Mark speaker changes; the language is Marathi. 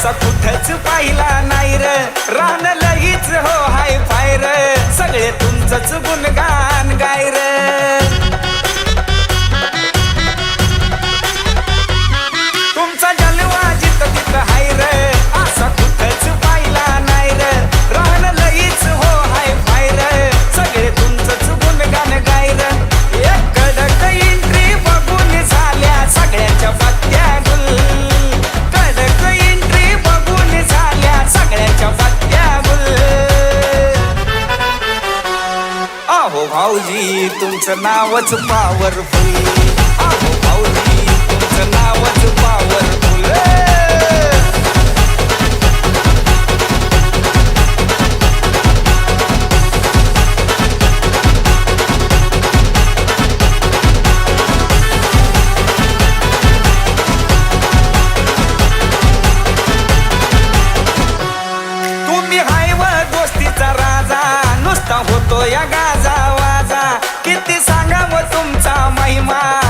Speaker 1: असा कुठंच पाहिला नाही र. राहण लईच हो हाय फाय र. सगळे तुमचंच गुणगान भाऊजी तुमचं नावच पावरफुल भाऊजी तुमचं नावच तुम्ही हाय व गोष्टीचा राजा नुसता होतो या गाजा तुमचा महिमा.